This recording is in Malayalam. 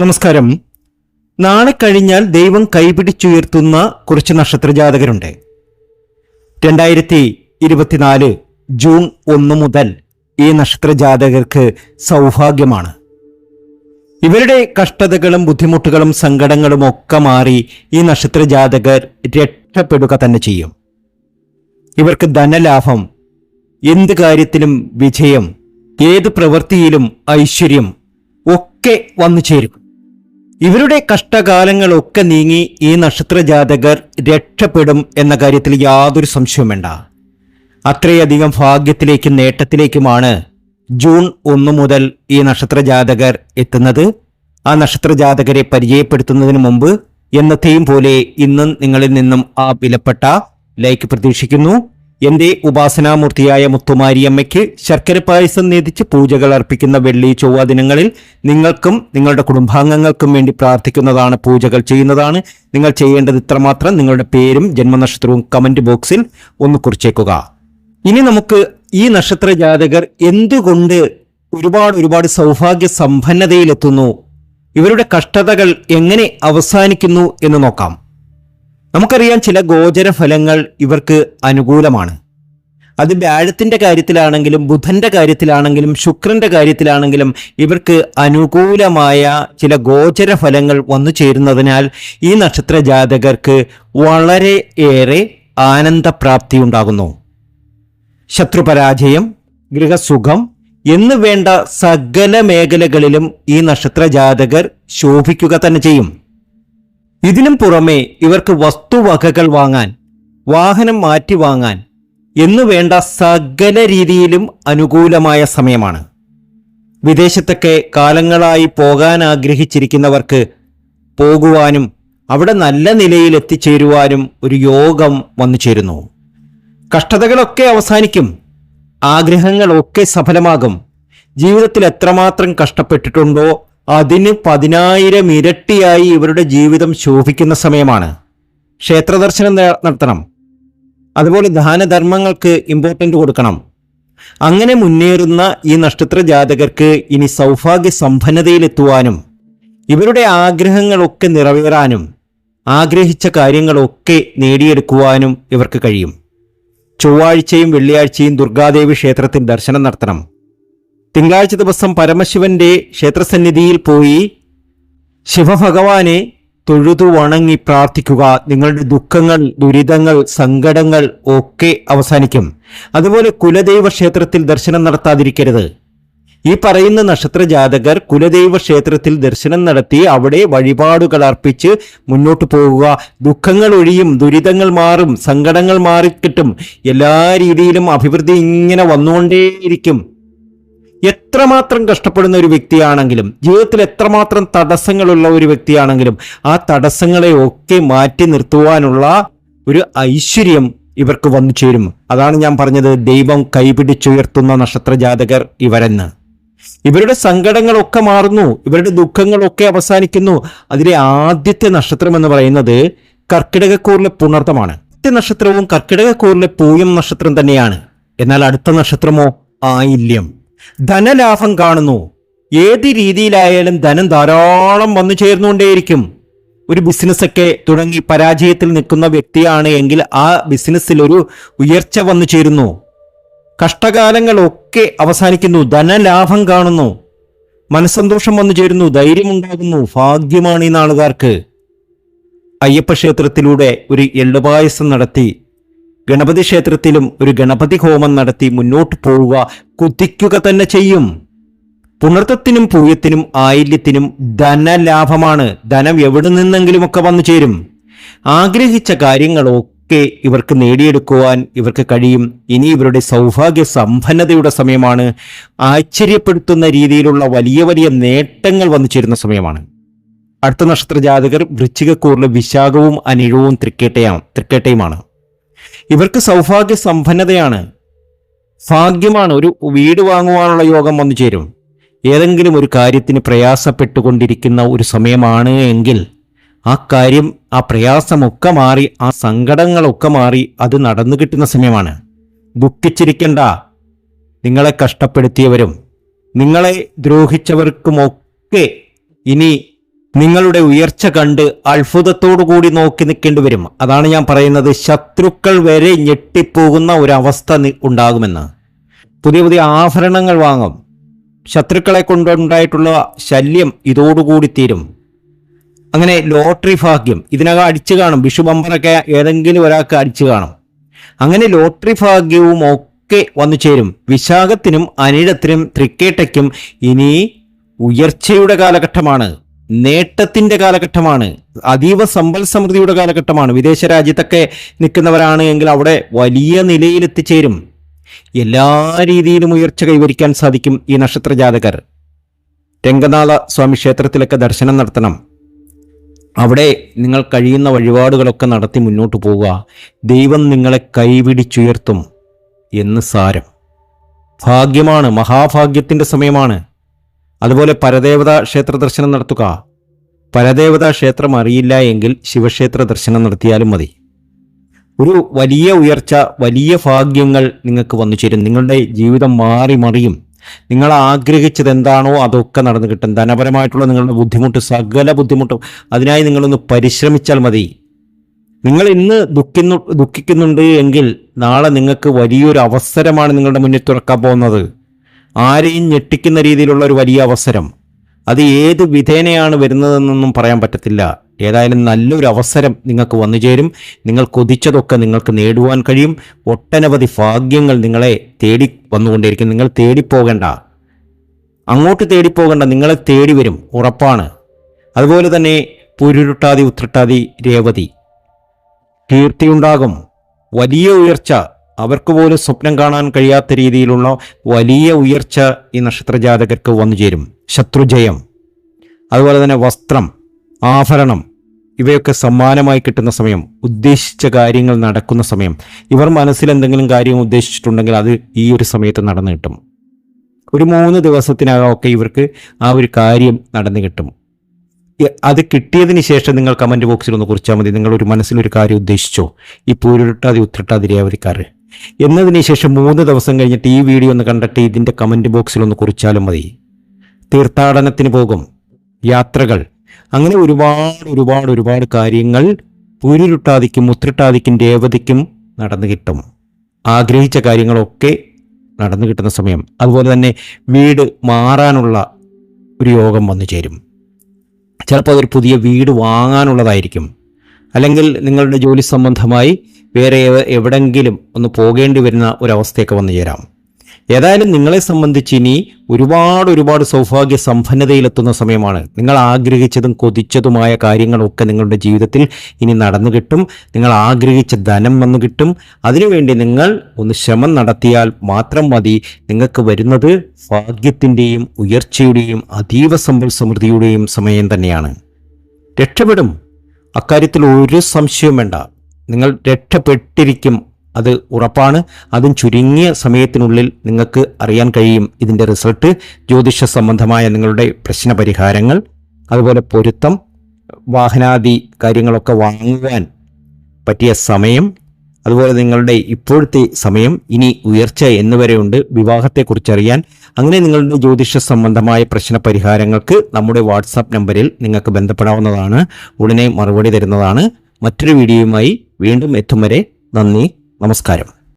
നമസ്കാരം. നാളെ കഴിഞ്ഞാൽ ദൈവം കൈപിടിച്ചുയർത്തുന്ന കുറച്ച് നക്ഷത്രജാതകരുണ്ട്. രണ്ടായിരത്തി ഇരുപത്തിനാല് ജൂൺ ഒന്ന് മുതൽ ഈ നക്ഷത്രജാതകർക്ക് സൗഭാഗ്യമാണ്. ഇവരുടെ കഷ്ടതകളും ബുദ്ധിമുട്ടുകളും സങ്കടങ്ങളും ഒക്കെ മാറി ഈ നക്ഷത്രജാതകർ രക്ഷപ്പെടുക തന്നെ ചെയ്യും. ഇവർക്ക് ധനലാഭം എന്ത് കാര്യത്തിലും വിജയം ഏത് പ്രവൃത്തിയിലും ഐശ്വര്യം ഒക്കെ വന്നു ചേരും. ഇവരുടെ കഷ്ടകാലങ്ങളൊക്കെ നീങ്ങി ഈ നക്ഷത്ര ജാതകർ രക്ഷപ്പെടും എന്ന കാര്യത്തിൽ യാതൊരു സംശയവും വേണ്ട. അത്രയധികം ഭാഗ്യത്തിലേക്കും നേട്ടത്തിലേക്കുമാണ് ജൂൺ ഒന്ന് മുതൽ ഈ നക്ഷത്ര ജാതകർ എത്തുന്നത്. ആ നക്ഷത്ര ജാതകരെ പരിചയപ്പെടുത്തുന്നതിന് മുമ്പ് എന്നത്തെയും പോലെ ഇന്നും നിങ്ങളിൽ നിന്നും ആ വിലപ്പെട്ട ലൈക്ക് പ്രതീക്ഷിക്കുന്നു. എന്റെ ഉപാസനാമൂർത്തിയായ മുത്തുമാരിയമ്മയ്ക്ക് ശർക്കര പായസം നേതിച്ച് പൂജകൾ അർപ്പിക്കുന്ന വെള്ളി ചൊവ്വ ദിനങ്ങളിൽ നിങ്ങൾക്കും നിങ്ങളുടെ കുടുംബാംഗങ്ങൾക്കും വേണ്ടി പ്രാർത്ഥിക്കുന്നതാണ് പൂജകൾ ചെയ്യുന്നതാണ്. നിങ്ങൾ ചെയ്യേണ്ടത് ഇത്രമാത്രം. നിങ്ങളുടെ പേരും ജന്മനക്ഷത്രവും കമന്റ് ബോക്സിൽ ഒന്ന് കുറിച്ചേക്കുക. ഇനി നമുക്ക് ഈ നക്ഷത്ര ജാതകർ എന്തുകൊണ്ട് ഒരുപാട് ഒരുപാട് സൗഭാഗ്യ സമ്പന്നതയിലെത്തുന്നു? ഇവരുടെ കഷ്ടതകൾ എങ്ങനെ അവസാനിക്കുന്നു എന്ന് നോക്കാം. നമുക്കറിയാം ചില ഗോചര ഫലങ്ങൾ ഇവർക്ക് അനുകൂലമാണ്. അത് വ്യാഴത്തിന്റെ കാര്യത്തിലാണെങ്കിലും ബുധന്റെ കാര്യത്തിലാണെങ്കിലും ശുക്രന്റെ കാര്യത്തിലാണെങ്കിലും ഇവർക്ക് അനുകൂലമായ ചില ഗോചര ഫലങ്ങൾ വന്നു ചേരുന്നതിനാൽ ഈ നക്ഷത്ര ജാതകർക്ക് വളരെ ഏറെ ആനന്ദപ്രാപ്തി ഉണ്ടാകുന്നു ശത്രുപരാജയം ഗൃഹസുഖം എന്ന് വേണ്ട സകല മേഖലകളിലും ഈ നക്ഷത്ര ജാതകർ ശോഭിക്കുക തന്നെ ചെയ്യും. ഇതിനും പുറമെ ഇവർക്ക് വസ്തുവകകൾ വാങ്ങാൻ വാഹനം മാറ്റി വാങ്ങാൻ എന്നു വേണ്ട സകല രീതിയിലും അനുകൂലമായ സമയമാണ്. വിദേശത്തൊക്കെ കാലങ്ങളായി പോകാൻ ആഗ്രഹിച്ചിരിക്കുന്നവർക്ക് പോകുവാനും അവിടെ നല്ല നിലയിൽ എത്തിച്ചേരുവാനും ഒരു യോഗം വന്നു ചേരുന്നു. കഷ്ടതകളൊക്കെ അവസാനിക്കും ആഗ്രഹങ്ങളൊക്കെ സഫലമാകും. ജീവിതത്തിൽ എത്രമാത്രം കഷ്ടപ്പെട്ടിട്ടുണ്ടോ അതിന് പതിനായിരം ഇരട്ടിയായി ഇവരുടെ ജീവിതം ശോഭിക്കുന്ന സമയമാണ്. ക്ഷേത്രദർശനം നടത്തണം. അതുപോലെ ദാനധർമ്മങ്ങൾക്ക് ഇമ്പോർട്ടന്റ് കൊടുക്കണം. അങ്ങനെ മുന്നേറുന്ന ഈ നക്ഷത്ര ജാതകർക്ക് ഇനി സൗഭാഗ്യ സമ്പന്നതയിലെത്തുവാനും ഇവരുടെ ആഗ്രഹങ്ങളൊക്കെ നിറവേറാനും ആഗ്രഹിച്ച കാര്യങ്ങളൊക്കെ നേടിയെടുക്കുവാനും ഇവർക്ക് കഴിയും. ചൊവ്വാഴ്ചയും വെള്ളിയാഴ്ചയും ദുർഗാദേവി ക്ഷേത്രത്തിൽ ദർശനം നടത്തണം. തിങ്കളാഴ്ച ദിവസം പരമശിവന്റെ ക്ഷേത്രസന്നിധിയിൽ പോയി ശിവഭഗവാനെ തൊഴുതു വണങ്ങി പ്രാർത്ഥിക്കുക. നിങ്ങളുടെ ദുഃഖങ്ങൾ ദുരിതങ്ങൾ സങ്കടങ്ങൾ ഒക്കെ അവസാനിക്കും. അതുപോലെ കുലദൈവ ക്ഷേത്രത്തിൽ ദർശനം നടത്താതിരിക്കരുത്. ഈ പറയുന്ന നക്ഷത്ര ജാതകർ കുലദൈവ ക്ഷേത്രത്തിൽ ദർശനം നടത്തി അവിടെ വഴിപാടുകൾ അർപ്പിച്ച് മുന്നോട്ട് പോകുക. ദുഃഖങ്ങൾ ഒഴിയും ദുരിതങ്ങൾ മാറും സങ്കടങ്ങൾ മാറിക്കിട്ടും. എല്ലാ രീതിയിലും അഭിവൃദ്ധി ഇങ്ങനെ വന്നുകൊണ്ടേയിരിക്കും. എത്രമാത്രം കഷ്ടപ്പെടുന്ന ഒരു വ്യക്തിയാണെങ്കിലും ജീവിതത്തിൽ എത്രമാത്രം തടസ്സങ്ങളുള്ള ഒരു വ്യക്തിയാണെങ്കിലും ആ തടസ്സങ്ങളെ ഒക്കെ മാറ്റി നിർത്തുവാനുള്ള ഒരു ഐശ്വര്യം ഇവർക്ക് വന്നു ചേരും. അതാണ് ഞാൻ പറഞ്ഞത് ദൈവം കൈപിടിച്ചുയർത്തുന്ന നക്ഷത്ര ജാതകർ ഇവരെന്ന്. ഇവരുടെ സങ്കടങ്ങളൊക്കെ മാറുന്നു ഇവരുടെ ദുഃഖങ്ങളൊക്കെ അവസാനിക്കുന്നു. അതിലെ ആദ്യത്തെ നക്ഷത്രം എന്ന് പറയുന്നത് കർക്കിടകക്കൂറിലെ പുണർത്തമാണ് ആദ്യത്തെ നക്ഷത്രവും കർക്കിടകക്കൂറിലെ പൂയം നക്ഷത്രം തന്നെയാണ്. എന്നാൽ അടുത്ത നക്ഷത്രമോ ആയില്യം. ധനലാഭം കാണുന്നു. ഏത് രീതിയിലായാലും ധനം ധാരാളം വന്നു ചേർന്നുകൊണ്ടേയിരിക്കും. ഒരു ബിസിനസ്സൊക്കെ തുടങ്ങി പരാജയത്തിൽ നിൽക്കുന്ന വ്യക്തിയാണ് എങ്കിൽ ആ ബിസിനസ്സിൽ ഒരു ഉയർച്ച വന്നു ചേരുന്നു. കഷ്ടകാലങ്ങളൊക്കെ അവസാനിക്കുന്നു. ധനലാഭം കാണുന്നു. മനസ്സന്തോഷം വന്നു ചേരുന്നു. ധൈര്യമുണ്ടാകുന്നു ഭാഗ്യമാണ് ഈ നാളുകാർക്ക്. അയ്യപ്പ ക്ഷേത്രത്തിലൂടെ ഒരു എള്ളുപായസം നടത്തി. ഗണപതി ക്ഷേത്രത്തിലും ഒരു ഗണപതി ഹോമം നടത്തി മുന്നോട്ട് പോവുക കുതിക്കുക തന്നെ ചെയ്യും. പുണർത്തത്തിനും പൂയത്തിനും ആയില്യത്തിനും ധനലാഭമാണ്. ധനം എവിടെ നിന്നെങ്കിലുമൊക്കെ വന്നു ചേരും. ആഗ്രഹിച്ച കാര്യങ്ങളൊക്കെ ഇവർക്ക് നേടിയെടുക്കുവാൻ ഇവർക്ക് കഴിയും. ഇനി ഇവരുടെ സൗഭാഗ്യ സമ്പന്നതയുടെ സമയമാണ്. ആശ്ചര്യപ്പെടുത്തുന്ന രീതിയിലുള്ള വലിയ വലിയ നേട്ടങ്ങൾ വന്നു ചേരുന്ന സമയമാണ്. അടുത്ത നക്ഷത്ര ജാതകർ വൃശ്ചികക്കൂറിലെ വിശാഖവും അനിഴവും തൃക്കേട്ടയാണ് തൃക്കേട്ടയുമാണ്. ഇവർക്ക് സൗഭാഗ്യ സമ്പന്നതയാണ് ഭാഗ്യമാണ് ഒരു വീട് വാങ്ങുവാനുള്ള യോഗം വന്നു ചേരും. ഏതെങ്കിലും ഒരു കാര്യത്തിന് പ്രയാസപ്പെട്ടുകൊണ്ടിരിക്കുന്ന ഒരു സമയമാണ് എങ്കിൽ ആ കാര്യം ആ പ്രയാസമൊക്കെ മാറി ആ സങ്കടങ്ങളൊക്കെ മാറി അത് നടന്നു കിട്ടുന്ന സമയമാണ്. ദുഃഖിച്ചിരിക്കണ്ട. നിങ്ങളെ കഷ്ടപ്പെടുത്തിയവരും നിങ്ങളെ ദ്രോഹിച്ചവർക്കുമൊക്കെ ഇനി നിങ്ങളുടെ ഉയർച്ച കണ്ട് അത്ഭുതത്തോടു കൂടി നോക്കി നിൽക്കേണ്ടി വരും അതാണ് ഞാൻ പറയുന്നത്. ശത്രുക്കൾ വരെ ഞെട്ടിപ്പോകുന്ന ഒരവസ്ഥ ഉണ്ടാകുമെന്ന്. പുതിയ പുതിയ ആഭരണങ്ങൾ വാങ്ങും. ശത്രുക്കളെ കൊണ്ടുണ്ടായിട്ടുള്ള ശല്യം ഇതോടുകൂടി തീരും. അങ്ങനെ ലോട്ടറി ഭാഗ്യം. ഇതിനകം അടിച്ചു കാണും. വിഷു ബമ്പറൊക്കെ ഏതെങ്കിലും ഒരാൾക്ക് അടിച്ചു കാണും. അങ്ങനെ ലോട്ടറി ഭാഗ്യവും ഒക്കെ വന്നു ചേരും. വിശാഖത്തിനും അനിഴത്തിനും തൃക്കേട്ടയ്ക്കും ഇനി ഉയർച്ചയുടെ കാലഘട്ടമാണ്. നേട്ടത്തിന്റെ കാലഘട്ടമാണ്. അതീവ സമ്പൽ സമൃദ്ധിയുടെ കാലഘട്ടമാണ്. വിദേശ രാജ്യത്തൊക്കെ നിൽക്കുന്നവരാണ് എങ്കിൽ അവിടെ വലിയ നിലയിൽ എത്തിച്ചേരും എല്ലാ രീതിയിലും ഉയർച്ച കൈവരിക്കാൻ സാധിക്കും ഈ നക്ഷത്ര ജാതകർ. രംഗനാഥ സ്വാമി ക്ഷേത്രത്തിലൊക്കെ ദർശനം നടത്തണം. അവിടെ നിങ്ങൾ കഴിയുന്ന വഴിപാടുകളൊക്കെ നടത്തി മുന്നോട്ട് പോവുക. ദൈവം നിങ്ങളെ കൈപിടിച്ചുയർത്തും എന്ന് സാരം. ഭാഗ്യമാണ്. മഹാഭാഗ്യത്തിന്റെ സമയമാണ്. അതുപോലെ പരദേവത ക്ഷേത്ര ദർശനം നടത്തുക. പരദേവത ക്ഷേത്രം അറിയില്ല എങ്കിൽ ശിവക്ഷേത്ര ദർശനം നടത്തിയാലും മതി. ഒരു വലിയ ഉയർച്ച വലിയ ഭാഗ്യങ്ങൾ നിങ്ങൾക്ക് വന്നു ചേരും. നിങ്ങളുടെ ജീവിതം മാറി മറിയും. നിങ്ങൾ ആഗ്രഹിച്ചത് എന്താണോ അതൊക്കെ നടന്നു കിട്ടും. ധനപരമായിട്ടുള്ള നിങ്ങളുടെ ബുദ്ധിമുട്ട് സകല ബുദ്ധിമുട്ടും അതിനായി നിങ്ങളൊന്ന് പരിശ്രമിച്ചാൽ മതി. നിങ്ങൾ ഇന്ന് ദുഃഖിക്കുന്നു ദുഃഖിക്കുന്നുണ്ട് എങ്കിൽ നാളെ നിങ്ങൾക്ക് വലിയൊരു അവസരമാണ് നിങ്ങളുടെ മുന്നിൽ തുറക്കാൻ പോകുന്നത്. ആരെയും ഞെട്ടിക്കുന്ന രീതിയിലുള്ള ഒരു വലിയ അവസരം. അത് ഏത് വിധേനയാണ് വരുന്നതെന്നൊന്നും പറയാൻ പറ്റത്തില്ല. ഏതായാലും നല്ലൊരു അവസരം നിങ്ങൾക്ക് വന്നു ചേരും. നിങ്ങൾ കൊതിച്ചതൊക്കെ നിങ്ങൾക്ക് നേടുവാൻ കഴിയും. ഒട്ടനവധി ഭാഗ്യങ്ങൾ നിങ്ങളെ തേടി വന്നുകൊണ്ടിരിക്കും നിങ്ങൾ തേടിപ്പോകേണ്ട. അങ്ങോട്ട് തേടിപ്പോകേണ്ട. നിങ്ങളെ തേടി വരും. ഉറപ്പാണ്. അതുപോലെ തന്നെ പുരുരുട്ടാതി ഉത്രട്ടാതി രേവതി. കീർത്തിയുണ്ടാകും. വലിയ ഉയർച്ച. അവർക്ക് പോലും സ്വപ്നം കാണാൻ കഴിയാത്ത രീതിയിലുള്ള വലിയ ഉയർച്ച ഈ നക്ഷത്രജാതകർക്ക് വന്നു ചേരും ശത്രുജയം അതുപോലെ തന്നെ വസ്ത്രം ആഭരണം ഇവയൊക്കെ സമ്മാനമായി കിട്ടുന്ന സമയം ഉദ്ദേശിച്ച കാര്യങ്ങൾ നടക്കുന്ന സമയം. ഇവർ മനസ്സിൽ എന്തെങ്കിലും കാര്യം ഉദ്ദേശിച്ചിട്ടുണ്ടെങ്കിൽ അത് ഈ ഒരു സമയത്ത് നടന്നു കിട്ടും. ഒരു മൂന്ന് ദിവസത്തിനകം ഒക്കെ ഇവർക്ക് ആ ഒരു കാര്യം നടന്നു കിട്ടും. അത് കിട്ടിയതിന് ശേഷം നിങ്ങൾ കമന്റ് ബോക്സിൽ ഒന്ന് കുറിച്ചാൽ മതി. നിങ്ങൾ ഒരു മനസ്സിലൊരു കാര്യം ഉദ്ദേശിച്ചോ? ഈ പൂരിട്ടാതി ഉത്രട്ടാതി രേവതിക്കാർ. എന്നതിന് ശേഷം മൂന്ന് ദിവസം കഴിഞ്ഞിട്ട് ഈ വീഡിയോ ഒന്ന് കണ്ടിട്ട് ഇതിന്റെ കമന്റ് ബോക്സിൽ ഒന്ന് കുറിച്ചാലും മതി. തീർത്ഥാടനത്തിന് പോകും. യാത്രകൾ. അങ്ങനെ ഒരുപാട് ഒരുപാട് ഒരുപാട് കാര്യങ്ങൾ പൂരുരുട്ടാതിക്കും ഉത്രട്ടാതിക്കും രേവതിക്കും നടന്നു കിട്ടും. ആഗ്രഹിച്ച കാര്യങ്ങളൊക്കെ നടന്നു കിട്ടുന്ന സമയം. അതുപോലെ തന്നെ വീട് മാറാനുള്ള ഒരു യോഗം വന്നു ചേരും. ചിലപ്പോൾ അതൊരു പുതിയ വീട് വാങ്ങാനുള്ളതായിരിക്കും. അല്ലെങ്കിൽ നിങ്ങളുടെ ജോലി സംബന്ധമായി വേറെ എവ- എവിടെങ്കിലും ഒന്ന് പോകേണ്ടി വരുന്ന ഒരവസ്ഥയൊക്കെ വന്നു ചേരാം. ഏതായാലും നിങ്ങളെ സംബന്ധിച്ച് ഇനി ഒരുപാട് ഒരുപാട് സൗഭാഗ്യ സമ്പന്നതയിലെത്തുന്ന സമയമാണ്. നിങ്ങൾ ആഗ്രഹിച്ചതും കൊതിച്ചതുമായ കാര്യങ്ങളൊക്കെ നിങ്ങളുടെ ജീവിതത്തിൽ ഇനി നടന്നു കിട്ടും. നിങ്ങൾ ആഗ്രഹിച്ച ധനം വന്നു കിട്ടും. അതിനുവേണ്ടി നിങ്ങൾ ഒന്ന് ശ്രമം നടത്തിയാൽ മാത്രം മതി നിങ്ങൾക്ക് വരുന്നത് ഭാഗ്യത്തിന്റെയും ഉയർച്ചയുടെയും അതീവ സമ്പൽ സമൃദ്ധിയുടെയും സമയം തന്നെയാണ്. രക്ഷപ്പെടും. അക്കാര്യത്തിൽ ഒരു സംശയവും വേണ്ട. നിങ്ങൾ രക്ഷപ്പെട്ടിരിക്കും. അത് ഉറപ്പാണ്. അതും ചുരുങ്ങിയ സമയത്തിനുള്ളിൽ നിങ്ങൾക്ക് അറിയാൻ കഴിയും ഇതിന്റെ റിസൾട്ട് ജ്യോതിഷ സംബന്ധമായ നിങ്ങളുടെ പ്രശ്ന പരിഹാരങ്ങൾ അതുപോലെ പൊരുത്തം വാഹനാദി കാര്യങ്ങളൊക്കെ വാങ്ങുവാൻ പറ്റിയ സമയം അതുപോലെ നിങ്ങളുടെ ഇപ്പോഴത്തെ സമയം ഇനി ഉയർച്ച എന്നുവരെയുണ്ട് വിവാഹത്തെക്കുറിച്ച് അറിയാൻ അങ്ങനെ നിങ്ങളുടെ ജ്യോതിഷ സംബന്ധമായ പ്രശ്ന പരിഹാരങ്ങൾക്ക് നമ്മുടെ വാട്സാപ്പ് നമ്പറിൽ നിങ്ങൾക്ക് ബന്ധപ്പെടാവുന്നതാണ്. ഉടനെ മറുപടി തരുന്നതാണ്. മറ്റൊരു വീഡിയോയുമായി വീണ്ടും എത്തും വരെ നന്ദി നമസ്കാരം.